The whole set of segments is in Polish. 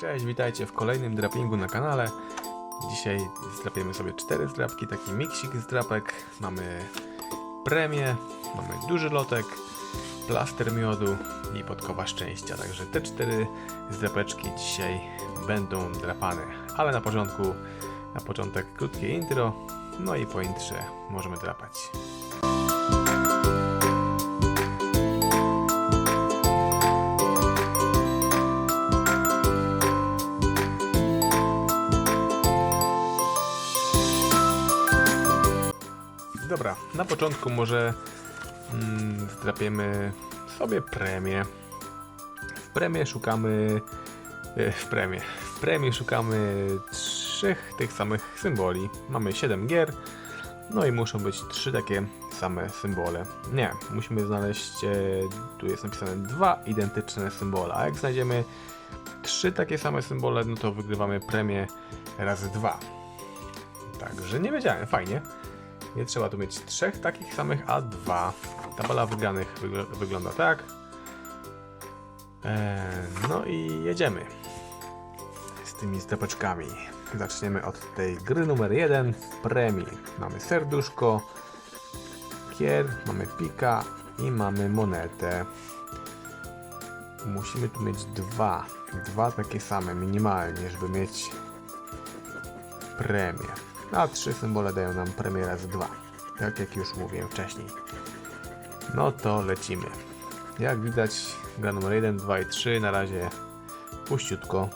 Cześć, witajcie w kolejnym drapingu na kanale. Dzisiaj zdrapiemy sobie cztery zdrapki, taki miksik zdrapek. Mamy premię, mamy duży lotek, plaster miodu i podkowa szczęścia. Także te cztery zdrapeczki dzisiaj będą drapane. Ale na początku, na początek krótkie intro, no i po intrze możemy drapać. Dobra, na początku może mm, sobie premię. W premię szukamy. e, W premię. W premię szukamy trzech tych samych symboli. Mamy 7 gier. No i muszą być trzy takie same symbole. Nie, musimy znaleźć. E, tu jest napisane dwa identyczne symbole. A jak znajdziemy trzy takie same symbole, no to wygrywamy premię razy dwa. Także nie wiedziałem, fajnie. Nie trzeba tu mieć trzech takich samych, a dwa. Tabela wygranych wygl wygląda tak. Eee, no i jedziemy z tymi stepeczkami. Zaczniemy od tej gry numer jeden premii. Mamy serduszko, kier, mamy pika i mamy monetę. Musimy tu mieć dwa. Dwa takie same minimalnie, żeby mieć premię. A trzy symbole dają nam premię razy dwa. Tak jak już mówiłem wcześniej. No to lecimy. Jak widać, gra numer 1, 2 i 3 na razie puściutko.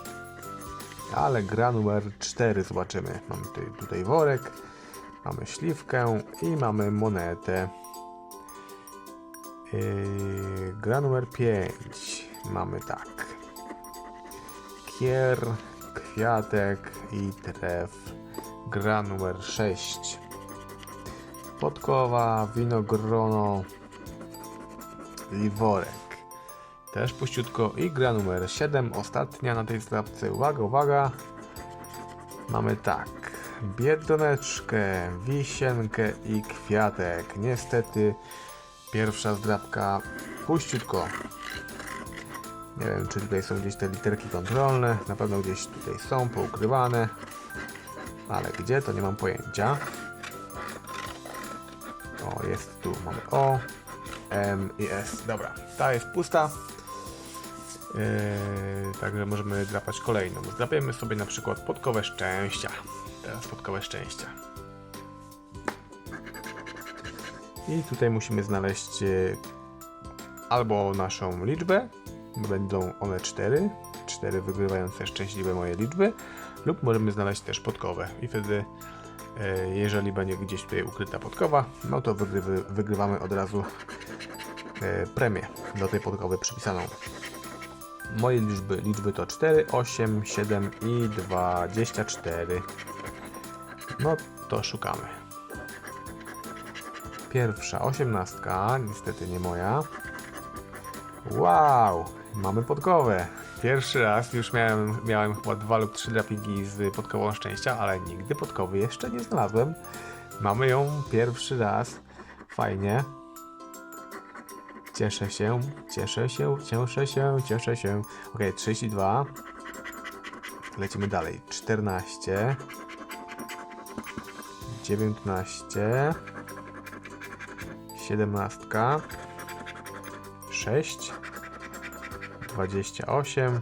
Ale gra numer 4 zobaczymy. Mamy tutaj, tutaj worek, mamy śliwkę i mamy monetę. Yy, gra numer 5. Mamy tak. Kier, kwiatek i tref. Gra numer 6. Podkowa, winogrono i worek. Też puściutko. I gra numer 7, ostatnia na tej zdrabce. Uwaga, uwaga. Mamy tak. Biedroneczkę, wisienkę i kwiatek. Niestety pierwsza zdrabka puściutko. Nie wiem, czy tutaj są gdzieś te literki kontrolne. Na pewno gdzieś tutaj są poukrywane. Ale gdzie, to nie mam pojęcia. O, jest tu, mamy O, M i S. Dobra, ta jest pusta. Yy, także możemy drapać kolejną. Zdrapiemy sobie na przykład podkowę szczęścia. Teraz podkowę szczęścia. I tutaj musimy znaleźć yy, albo naszą liczbę, będą one 4, 4 wygrywające szczęśliwe moje liczby, lub możemy znaleźć też podkowę i wtedy e, jeżeli będzie gdzieś tutaj ukryta podkowa, no to wygrywy, wygrywamy od razu e, premię do tej podkowy przypisaną. Moje liczby, liczby to 4, 8, 7 i 24. No to szukamy. Pierwsza osiemnastka, niestety nie moja. Wow, mamy podkowę. Pierwszy raz już miałem, miałem chyba dwa lub trzy drapingi z podkową szczęścia, ale nigdy podkowy jeszcze nie znalazłem. Mamy ją pierwszy raz. Fajnie. Cieszę się, cieszę się, cieszę się, cieszę się. Ok, 32. Lecimy dalej. 14. 19. 17. 6. 28,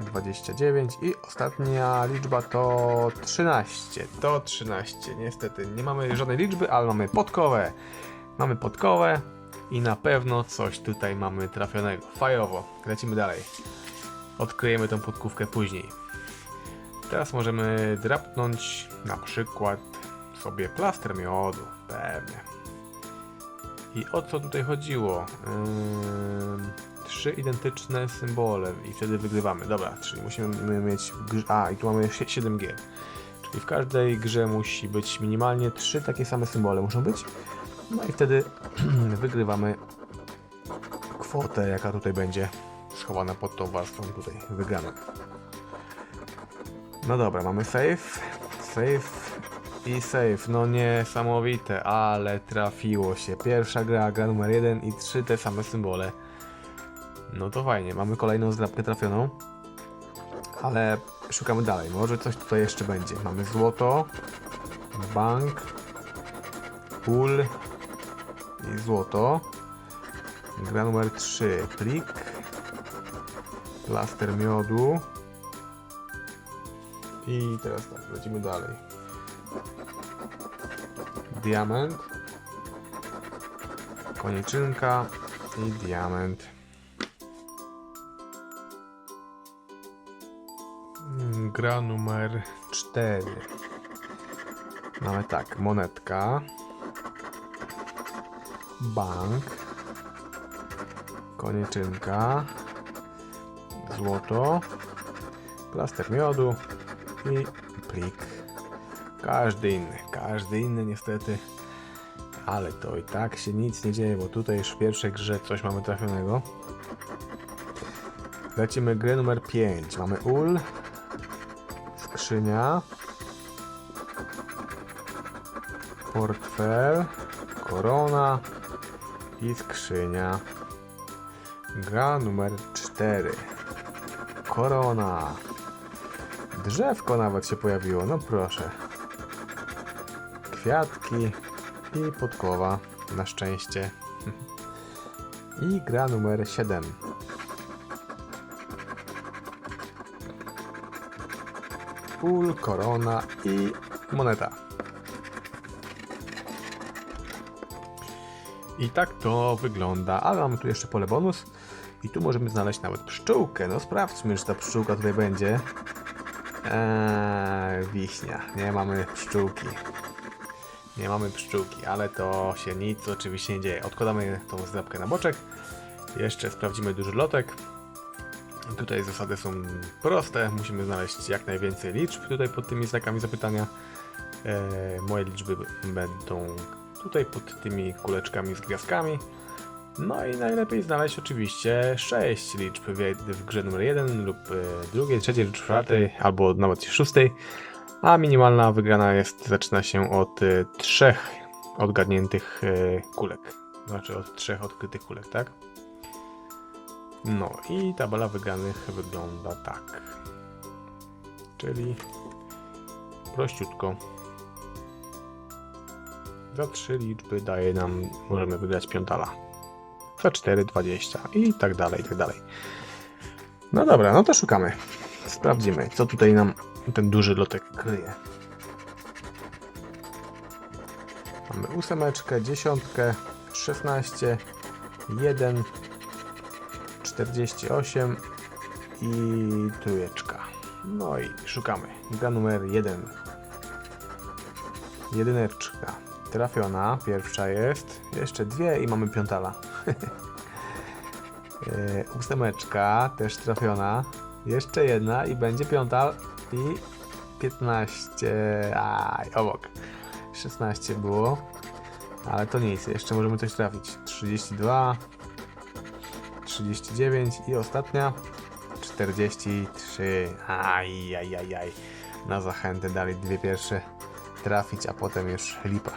29 i ostatnia liczba to 13. To 13. Niestety nie mamy żadnej liczby, ale mamy podkowę. Mamy podkowę i na pewno coś tutaj mamy trafionego. Fajowo. Lecimy dalej. Odkryjemy tą podkówkę później. Teraz możemy drapnąć na przykład sobie plaster miodu. Pewnie. I o co tutaj chodziło? Ym, trzy identyczne symbole i wtedy wygrywamy. Dobra, czyli musimy mieć. A, i tu mamy 7 gier. Czyli w każdej grze musi być minimalnie trzy takie same symbole muszą być. No i wtedy wygrywamy kwotę, jaka tutaj będzie schowana pod tą warstwą tutaj wygraną. No dobra, mamy save. Save i save. No niesamowite, ale trafiło się. Pierwsza gra, gra numer 1 i trzy te same symbole. No to fajnie, mamy kolejną zdrabkę trafioną. Ale szukamy dalej, może coś tutaj jeszcze będzie. Mamy złoto, bank, pól i złoto. Gra numer 3, plik, plaster miodu. I teraz tak, lecimy dalej. Diament, koniczynka i diament. Gra numer 4. Mamy tak, monetka, bank, konieczynka, złoto, plaster miodu i plik. Każdy inny, każdy inny niestety. Ale to i tak się nic nie dzieje, bo tutaj już w pierwszej grze coś mamy trafionego. Lecimy grę numer 5. Mamy ul, skrzynia, portfel, korona i skrzynia. Gra numer 4. Korona. Drzewko nawet się pojawiło, no proszę. Kwiatki i podkowa, na szczęście. I gra numer 7. Pól, korona i moneta. I tak to wygląda, ale mamy tu jeszcze pole bonus i tu możemy znaleźć nawet pszczółkę. No sprawdźmy, czy ta pszczółka tutaj będzie. Eee, wiśnia. Nie mamy pszczółki. Nie mamy pszczółki, ale to się nic oczywiście nie dzieje. Odkładamy tą zdrabkę na boczek. Jeszcze sprawdzimy duży lotek. Tutaj zasady są proste. Musimy znaleźć jak najwięcej liczb tutaj pod tymi znakami zapytania. E, moje liczby będą tutaj pod tymi kuleczkami z gwiazdkami. No i najlepiej znaleźć oczywiście 6 liczb w, grze numer 1 lub e, drugiej, trzeciej czwartej, albo nawet szóstej. A minimalna wygrana jest, zaczyna się od e, trzech odgadniętych kulek. Znaczy od trzech odkrytych kulek, tak? No i tabela wygranych wygląda tak. Czyli prościutko. Za trzy liczby daje nam, możemy wygrać piątala. Za 4, 20 i tak dalej, i tak dalej. No dobra, no to szukamy. Sprawdzimy, co tutaj nam ten duży lotek kryje. Mamy ósemeczkę, dziesiątkę, 16, 1, 48 i trójeczka. No i szukamy. Gra numer 1. Jedyneczka. Trafiona, pierwsza jest. Jeszcze dwie i mamy piątala. E, Ósemeczka, też trafiona. Jeszcze jedna i będzie piątal i 15. Aj, obok. 16 było. Ale to nic, jeszcze możemy coś trafić. 32, 39 i ostatnia 43. Aj, aj, aj, aj. Na zachętę dali dwie pierwsze trafić, a potem już lipa.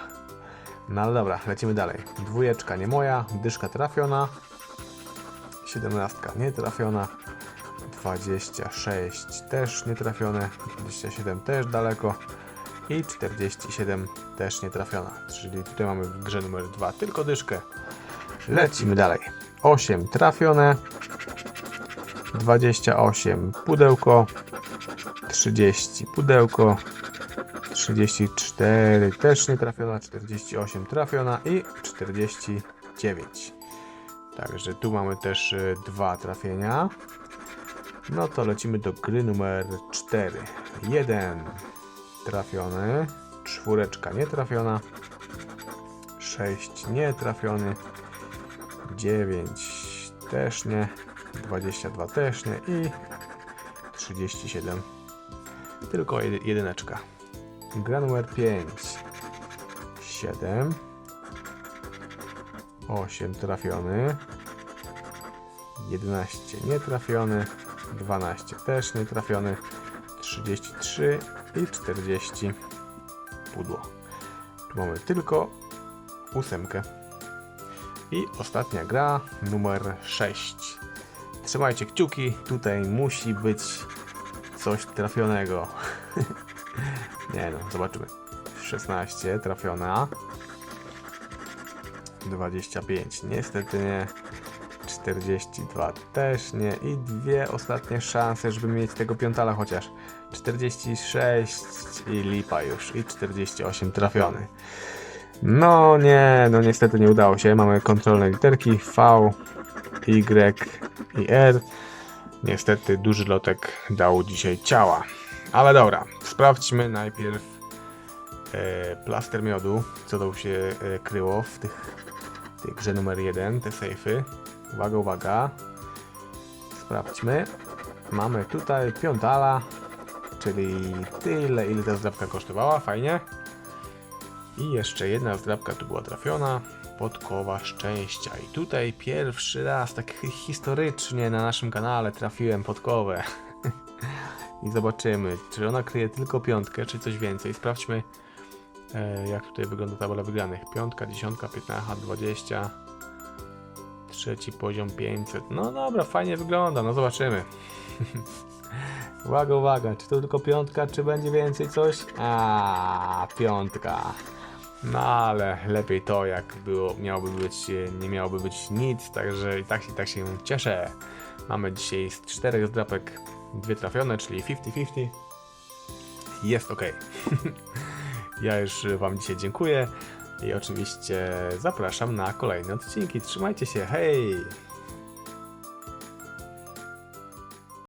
No ale dobra, lecimy dalej. Dwójeczka nie moja, dyszka trafiona. 17 nie trafiona. 26 też nietrafione. 27 też daleko. I 47 też nietrafiona. Czyli tutaj mamy w grze numer 2 tylko dyszkę. Lecimy dalej. 8 trafione. 28 pudełko. 30 pudełko. 34 też nie trafiona, 48 trafiona i 49. Także tu mamy też y, dwa trafienia. No to lecimy do gry numer 4. 1 trafiony, czwóreczka nie trafiona, 6 nie trafiony, 9 też nie, 22 też nie i 37 tylko jedy- jedyneczka. Gra numer 5. 7. 8 trafiony. 11 nietrafiony. 12 też nietrafiony. 33 i 40 pudło. Tu mamy tylko ósemkę. I ostatnia gra, numer 6. Trzymajcie kciuki, tutaj musi być coś trafionego. nie no, zobaczymy. 16 trafiona. 25, niestety nie. 42 też nie. I dwie ostatnie szanse, żeby mieć tego piątala chociaż. 46 i lipa już. I 48 trafiony. No nie, no niestety nie udało się. Mamy kontrolne literki V, Y i R. Niestety duży lotek dał dzisiaj ciała. Ale dobra, sprawdźmy najpierw e, plaster miodu, co tam się e, kryło w tych, tej grze numer 1, te sejfy. Uwaga, uwaga. Sprawdźmy. Mamy tutaj piątala, czyli tyle, ile ta zdrabka kosztowała, fajnie. I jeszcze jedna zdrabka tu była trafiona. Podkowa szczęścia. I tutaj pierwszy raz, tak hi- historycznie na naszym kanale trafiłem podkowę. I zobaczymy, czy ona kryje tylko piątkę, czy coś więcej. Sprawdźmy, e, jak tutaj wygląda tabela wygranych. Piątka, dziesiątka, 15, 20. Trzeci poziom 500. No dobra, fajnie wygląda, no zobaczymy. uwaga, uwaga, czy to tylko piątka, czy będzie więcej coś? A, piątka. No ale lepiej to, jak było, miałoby być, e, nie miałoby być nic, także i tak, i tak się cieszę. Mamy dzisiaj z czterech zdrapek dwie trafione, czyli 50-50. Jest ok. ja już Wam dzisiaj dziękuję i oczywiście zapraszam na kolejne odcinki. Trzymajcie się, hej!